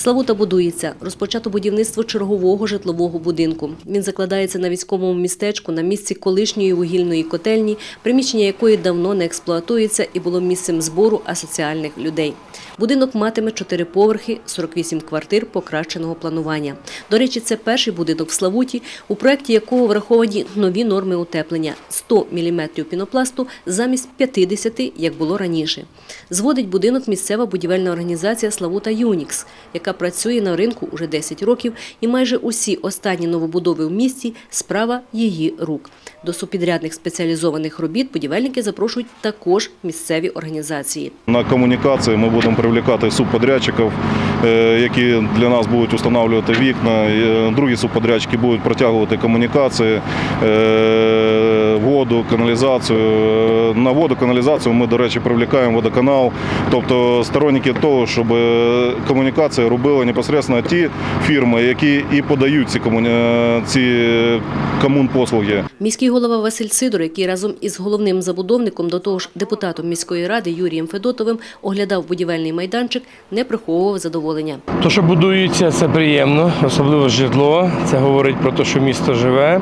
Славута будується. Розпочато будівництво чергового житлового будинку. Він закладається на військовому містечку на місці колишньої вугільної котельні, приміщення якої давно не експлуатується і було місцем збору асоціальних людей. Будинок матиме чотири поверхи, 48 квартир покращеного планування. До речі, це перший будинок в Славуті, у проєкті якого враховані нові норми утеплення – 100 мм пінопласту замість 50, як було раніше. Зводить будинок місцева будівельна організація «Славута Юнікс», яка працює на ринку уже 10 років, і майже усі останні новобудови в місті – справа її рук. До супідрядних спеціалізованих робіт будівельники запрошують також місцеві організації. На комунікації ми будемо привлекати субподрядчиків, е, які для нас будуть встановлювати вікна. Е, Другі субподрядчики будуть протягувати комунікації, е, воду, каналізацію. На воду, каналізацію ми, до речі, привлекаємо водоканал. Тобто сторонники того, щоб комунікації робили непосередньо ті фірми, які і подають ці, комуні... ці комунпослуги. Міський голова Василь Сидор, який разом із головним забудовником, до того ж депутатом міської ради Юрієм Федотовим, оглядав будівельний майданчик, не приховував задоволення. То, що будується, це приємно, особливо житло. Це говорить про те, що місто живе.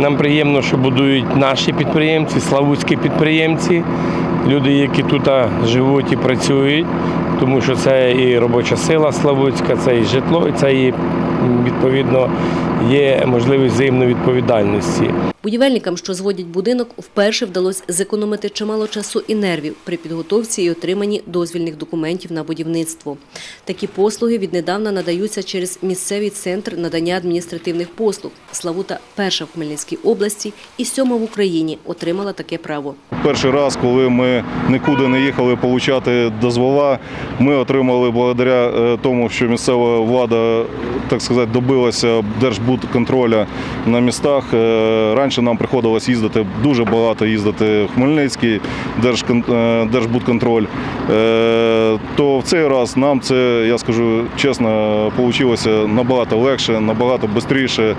Нам приємно, що будують наші підприємці, славутські підприємці, люди, які тут живуть і працюють, тому що це і робоча сила славутська, це і житло, це і відповідно є можливість взаємної відповідальності. Будівельникам, що зводять будинок, вперше вдалося зекономити чимало часу і нервів при підготовці і отриманні дозвільних документів на будівництво. Такі послуги віднедавна надаються через місцевий центр надання адміністративних послуг. Славута перша в Хмельницькій області і сьома в Україні отримала таке право. Перший раз, коли ми нікуди не їхали отримати дозвола, ми отримали благодаря е, тому, що місцева влада, так сказати, добилася держбудконтроля на містах. Е, Раніше нам приходилось їздити дуже багато їздити в Хмельницький е, держбудконтроль. Е, То в цей раз нам це, я скажу чесно, вийшло набагато легше, набагато швидше.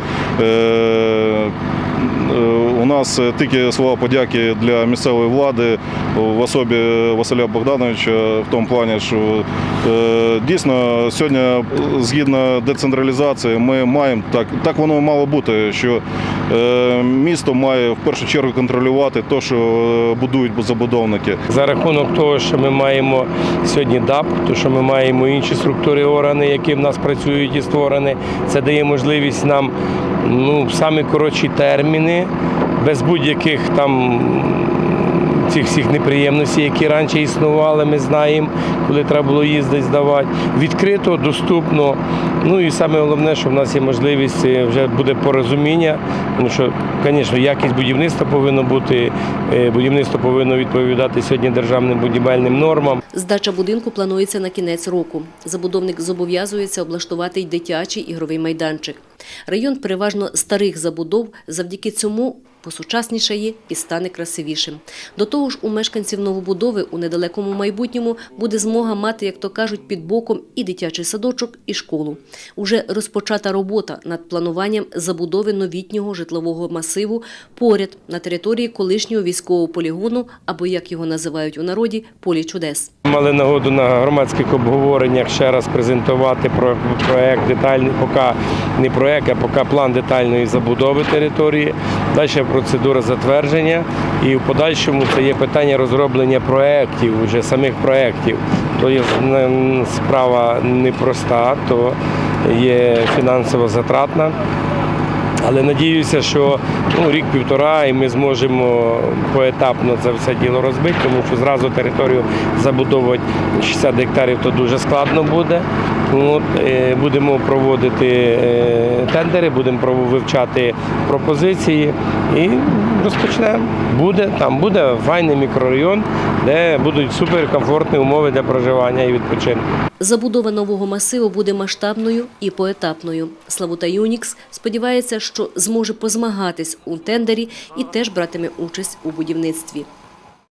Е, нас е, тільки слова подяки для місцевої влади в особі Василя Богдановича в тому плані, що е, дійсно сьогодні, згідно децентралізації, ми маємо так, так воно мало бути, що е, місто має в першу чергу контролювати те, що е, будують забудовники. За рахунок того, що ми маємо сьогодні ДАП, то що ми маємо інші структури органи, які в нас працюють і створені, це дає можливість нам ну, самі коротші терміни, без будь-яких там цих всіх неприємностей, які раніше існували, ми знаємо, коли треба було їздити, здавати. Відкрито, доступно. Ну і саме головне, що в нас є можливість, е, вже буде порозуміння, тому що, звісно, якість будівництва повинно бути, е, будівництво повинно відповідати сьогодні державним будівельним нормам. Здача будинку планується на кінець року. Забудовник зобов'язується облаштувати й дитячий ігровий майданчик. Район переважно старих забудов, завдяки цьому посучаснішає і стане красивішим. До того ж, у мешканців новобудови у недалекому майбутньому буде змога мати, як то кажуть, під боком і дитячий садочок, і школу. Уже розпочата робота над плануванням забудови новітнього житлового масиву поряд на території колишнього військового полігону, або як його називають у народі, полі чудес. Мали нагоду на громадських обговореннях ще раз презентувати про проект детальний, поки не проект, а поки план детальної забудови території. Далі процедура затвердження і в подальшому це є питання розроблення проєктів, вже самих проєктів. То є справа непроста, то є фінансово затратна. Але надіюся, що ну, рік-півтора і ми зможемо поетапно це все діло розбити, тому що зразу територію забудовувати 60 гектарів то дуже складно буде. От, е, будемо проводити е, тендери, будемо вивчати пропозиції і розпочнемо. Буде там буде файний мікрорайон, де будуть суперкомфортні умови для проживання і відпочинку. Забудова нового масиву буде масштабною і поетапною. Славута Юнікс сподівається, що зможе позмагатись у тендері і теж братиме участь у будівництві.